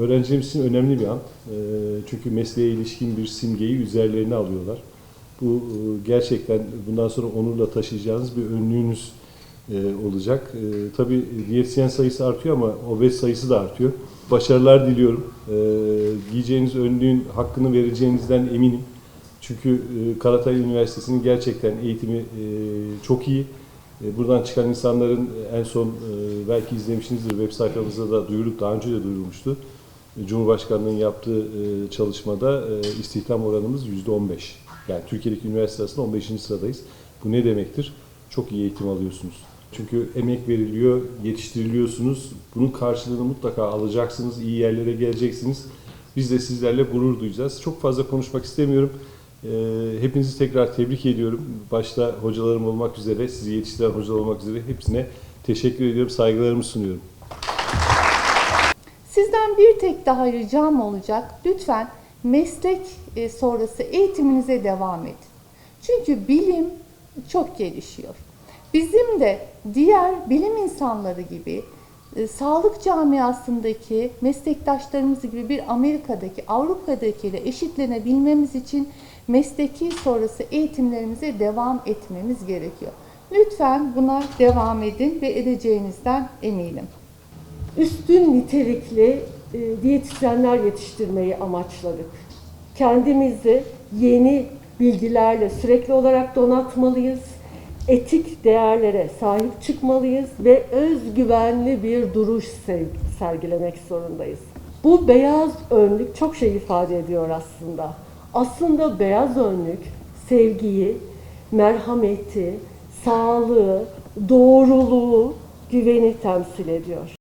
öğrencilerimiz için önemli bir an. E, çünkü mesleğe ilişkin bir simgeyi üzerlerine alıyorlar. Bu e, gerçekten bundan sonra onurla taşıyacağınız bir önlüğünüz e, olacak. E, tabii diyetisyen sayısı artıyor ama obez sayısı da artıyor. Başarılar diliyorum. E, giyeceğiniz önlüğün hakkını vereceğinizden eminim. Çünkü Karatay Üniversitesi'nin gerçekten eğitimi çok iyi. E, Buradan çıkan insanların e, en son e, belki izlemişsinizdir web sayfamızda da duyurup daha önce de duyurulmuştu. Cumhurbaşkanlığı'nın yaptığı çalışmada istihdam oranımız %15. Yani Türkiye'deki üniversite arasında 15. sıradayız. Bu ne demektir? Çok iyi eğitim alıyorsunuz. Çünkü emek veriliyor, yetiştiriliyorsunuz. Bunun karşılığını mutlaka alacaksınız, iyi yerlere geleceksiniz. Biz de sizlerle gurur duyacağız. Çok fazla konuşmak istemiyorum. Ee, Hepinizi tekrar tebrik ediyorum. Başta hocalarım olmak üzere, sizi yetiştiren hocalar olmak üzere hepsine teşekkür ediyorum, saygılarımı sunuyorum. Sizden bir tek daha ricam olacak. Lütfen meslek e, sonrası eğitiminize devam edin. Çünkü bilim çok gelişiyor. Bizim de diğer bilim insanları gibi e, sağlık camiasındaki meslektaşlarımız gibi bir Amerika'daki, Avrupa'daki ile eşitlenebilmemiz için mesleki sonrası eğitimlerimize devam etmemiz gerekiyor. Lütfen buna devam edin ve edeceğinizden eminim. üstün nitelikli e, diyetisyenler yetiştirmeyi amaçladık. Kendimizi yeni bilgilerle sürekli olarak donatmalıyız. Etik değerlere sahip çıkmalıyız ve özgüvenli bir duruş se- sergilemek zorundayız. Bu beyaz önlük çok şey ifade ediyor aslında. Aslında beyaz önlük sevgiyi, merhameti, sağlığı, doğruluğu, güveni temsil ediyor.